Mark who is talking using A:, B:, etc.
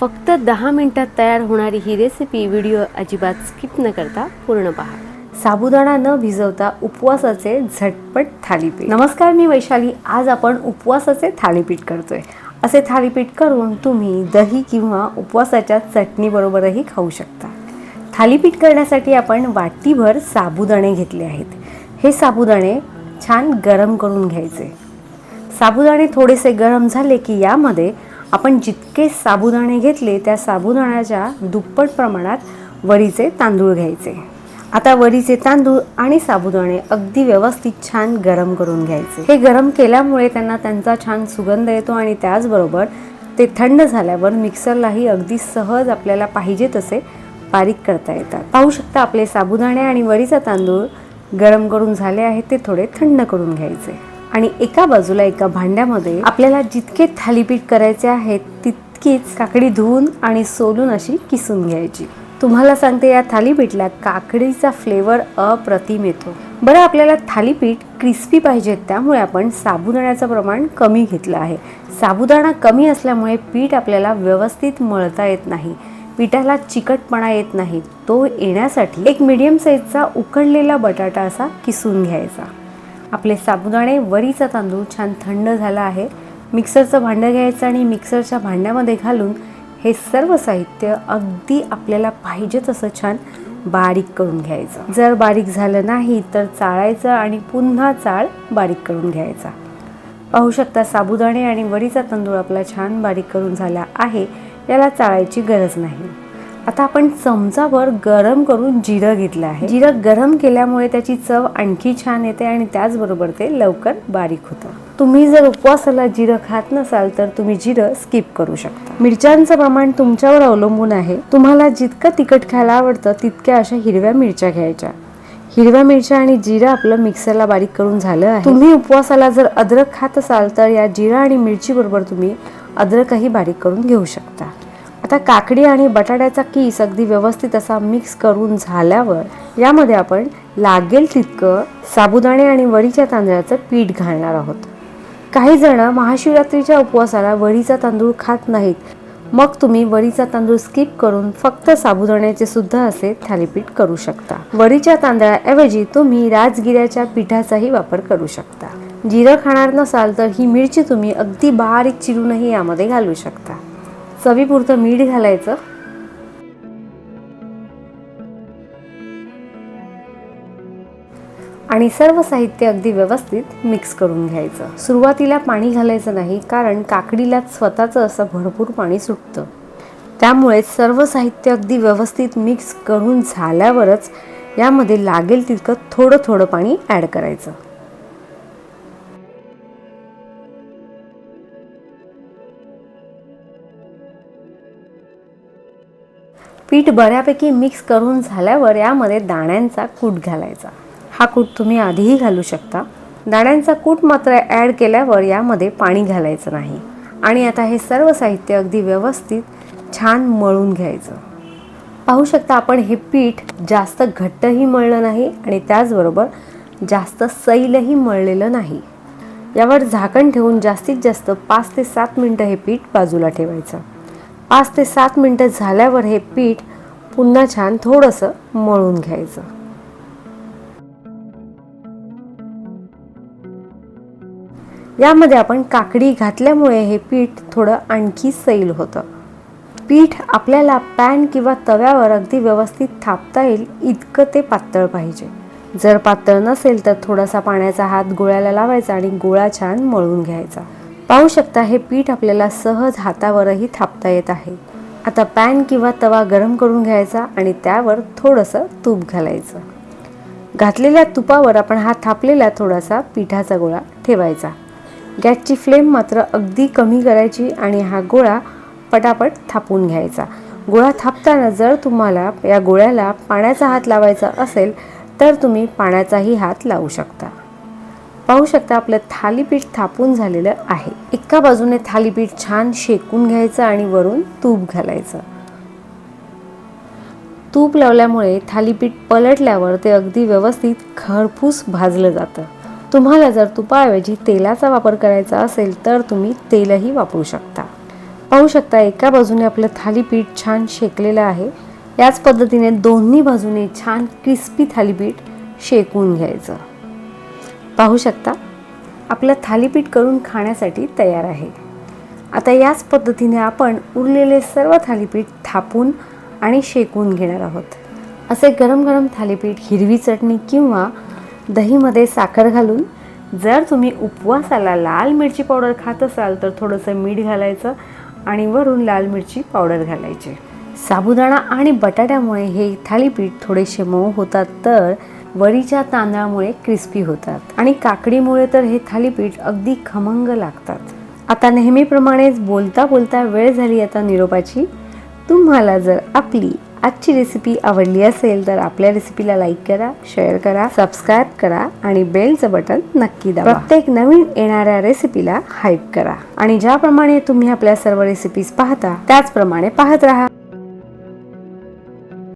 A: फक्त दहा मिनटात तयार होणारी ही रेसिपी व्हिडिओ अजिबात स्किप न करता पूर्ण पहा. साबुदाणा न भिजवता उपवासाचे झटपट थालीपीठ. नमस्कार मी वैशाली. आज आपण उपवासाचे थालीपीठ करतोय. असे थालीपीठ करून तुम्ही दही किंवा उपवासाच्या चटणीबरोबरही खाऊ शकता. थालीपीठ करण्यासाठी आपण वाटीभर साबुदाणे घेतले आहेत. हे साबुदाणे छान गरम करून घ्यायचे. साबुदाणे थोडेसे गरम झाले की यामध्ये आपण जितके साबुदाणे घेतले त्या साबुदाण्याच्या दुप्पट प्रमाणात वरीचे तांदूळ घ्यायचे. आता वरीचे तांदूळ आणि साबुदाणे अगदी व्यवस्थित छान गरम करून घ्यायचे. हे गरम केल्यामुळे त्यांना त्यांचा छान सुगंध येतो आणि त्याचबरोबर ते थंड झाल्यावर मिक्सरलाही अगदी सहज आपल्याला पाहिजे तसे बारीक करता येतात. पाहू शकता आपले साबुदाणे आणि वरीचा तांदूळ गरम करून झाले आहेत ते थोडे थंड करून घ्यायचे. आणि एका बाजूला एका भांड्यामध्ये आपल्याला जितके थालीपीठ करायचे आहेत तितकीच काकडी धुवून आणि सोलून अशी किसून घ्यायची. तुम्हाला सांगते या थालीपीठला काकडीचा फ्लेवर अप्रतिम येतो. बरं आपल्याला थालीपीठ क्रिस्पी पाहिजेत त्यामुळे आपण साबुदाण्याचं प्रमाण कमी घेतलं आहे. साबुदाणा कमी असल्यामुळे पीठ आपल्याला व्यवस्थित मळता येत नाही. पिठाला चिकटपणा येत नाही. तो येण्यासाठी एक मिडियम साईजचा उकडलेला बटाटा असा किसून घ्यायचा. आपले साबुदाणे वरीचा तांदूळ छान थंड झाला आहे. मिक्सरचं भांडं घ्यायचं आणि मिक्सरच्या भांड्यामध्ये घालून हे सर्व साहित्य अगदी आपल्याला पाहिजे तसं छान बारीक करून घ्यायचं. जर बारीक झालं नाही तर चाळायचं आणि पुन्हा चाळ बारीक करून घ्यायचा. पाहू शकता साबुदाणे आणि वरीचा तांदूळ आपला छान बारीक करून झाला आहे. याला चाळायची गरज नाही. आता आपण चमचाभर गरम करून जिरं घेतलं आहे. जिरं गरम केल्यामुळे त्याची चव आणखी छान येते आणि त्याचबरोबर ते लवकर बारीक होतं. तुम्ही जर उपवासाला जिरं खात नसाल तर तुम्ही जिरं स्किप करू शकता. मिरच्यांचं प्रमाण तुमच्यावर अवलंबून आहे. तुम्हाला जितकं तिखट खायला आवडतं तितक्या अशा हिरव्या मिरच्या घ्यायच्या. हिरव्या मिरच्या आणि जिरं आपलं मिक्सरला बारीक करून झालं आहे. तुम्ही उपवासाला जर अद्रक खात असाल तर या जिरा आणि मिरची बरोबर तुम्ही अद्रकही बारीक करून घेऊ शकता. आता काकडी आणि बटाट्याचा किस अगदी व्यवस्थित असा मिक्स करून झाल्यावर यामध्ये आपण लागेल तितकं साबुदाणे आणि वरीच्या तांदळाचं पीठ घालणार आहोत. काही जण महाशिवरात्रीच्या उपवासाला वरीचा तांदूळ खात नाहीत. मग तुम्ही वरीचा तांदूळ स्किप करून फक्त साबुदाण्याचे सुद्धा असे थालीपीठ करू शकता. वरीच्या तांदळाऐवजी तुम्ही राजगिऱ्याच्या पिठाचाही वापर करू शकता. जिरं खाणार नसाल तर ही मिरची तुम्ही अगदी बारीक चिरूनही यामध्ये घालू शकता. चवीपुरतं मीठ घालायचं. आणि सर्व साहित्य अगदी व्यवस्थित मिक्स करून घ्यायचं. सुरुवातीला पाणी घालायचं नाही कारण काकडीला स्वतःचं असं भरपूर पाणी सुटतं. त्यामुळे सर्व साहित्य अगदी व्यवस्थित मिक्स करून झाल्यावरच यामध्ये लागेल तितकं थोडं थोडं पाणी ॲड करायचं. पीठ बऱ्यापैकी मिक्स करून झाल्यावर यामध्ये दाण्यांचा कूट घालायचा. हा कूट तुम्ही आधीही घालू शकता. दाण्यांचा कूट मात्र ॲड केल्यावर यामध्ये पाणी घालायचं नाही. आणि आता हे सर्व साहित्य अगदी व्यवस्थित छान मळून घ्यायचं. पाहू शकता आपण हे पीठ जास्त घट्टही मळलं नाही आणि त्याचबरोबर जास्त सैलही मळलेलं नाही. यावर झाकण ठेवून जास्तीत जास्त पाच ते सात मिनटं हे पीठ बाजूला ठेवायचं. पाच ते सात मिनटं झाल्यावर हे पीठ पुन्हा छान थोडंसं मळून घ्यायचं. यामध्ये आपण काकडी घातल्यामुळे हे पीठ थोडं आणखी सैल होतं. पीठ आपल्याला पॅन किंवा तव्यावर अगदी व्यवस्थित थापता येईल इतकं ते पातळ पाहिजे. जर पातळ नसेल तर थोडासा पाण्याचा हात गोळ्याला लावायचा आणि गोळा छान मळून घ्यायचा. पाहू शकता हे पीठ आपल्याला सहज हातावरही थापता येत आहे. आता पॅन किंवा तवा गरम करून घ्यायचा आणि त्यावर थोडंसं तूप घालायचं. घातलेल्या तुपावर आपण हा थापलेला थोडासा पिठाचा गोळा ठेवायचा. गॅसची फ्लेम मात्र अगदी कमी करायची आणि हा गोळा पटापट थापून घ्यायचा. गोळा थापताना जर तुम्हाला या गोळ्याला पाण्याचा हात लावायचा असेल तर तुम्ही पाण्याचाही हात लावू शकता. पाहू शकता आपलं थालीपीठ थापून झालेलं आहे. एका बाजूने थालीपीठ छान शेकून घ्यायचं आणि वरून तूप घालायचं. तूप लावल्यामुळे थालीपीठ पलटल्यावर ते अगदी व्यवस्थित खरपूस भाजलं जातं. तुम्हाला जर तुपाऐवजी तेलाचा वापर करायचा असेल तर तुम्ही तेलही वापरू शकता. पाहू शकता एका बाजूने आपलं थालीपीठ छान शेकलेलं आहे. याच पद्धतीने दोन्ही बाजूने छान क्रिस्पी थालीपीठ शेकून घ्यायचं. पाहू शकता आपलं थालीपीठ करून खाण्यासाठी तयार आहे. आता याच पद्धतीने आपण उरलेले सर्व थालीपीठ थापून आणि शेकून घेणार आहोत. असे गरम गरम थालीपीठ हिरवी चटणी किंवा दहीमध्ये साखर घालून जर तुम्ही उपवासाला लाल मिरची पावडर खात असाल तर थोडंसं मीठ घालायचं आणि वरून लाल मिरची पावडर घालायची. साबुदाणा आणि बटाट्यामुळे हे थालीपीठ थोडेसे मऊ होतात तर वरीच्या तांदळामुळे क्रिस्पी होतात आणि काकडीमुळे तर हे थालीपीठ अगदी खमंग लागतात. आता नेहमीप्रमाणेच बोलता बोलता वेळ झाली आता निरोपाची. तुम्हाला जर आपली आजची रेसिपी आवडली असेल तर आपल्या रेसिपीला लाईक करा शेअर करा सबस्क्राईब करा आणि बेलचं बटन नक्की दाबा. प्रत्येक नवीन येणाऱ्या रेसिपीला हाईप करा. आणि ज्याप्रमाणे तुम्ही आपल्या सर्व रेसिपीज पाहता त्याचप्रमाणे पाहत राहा.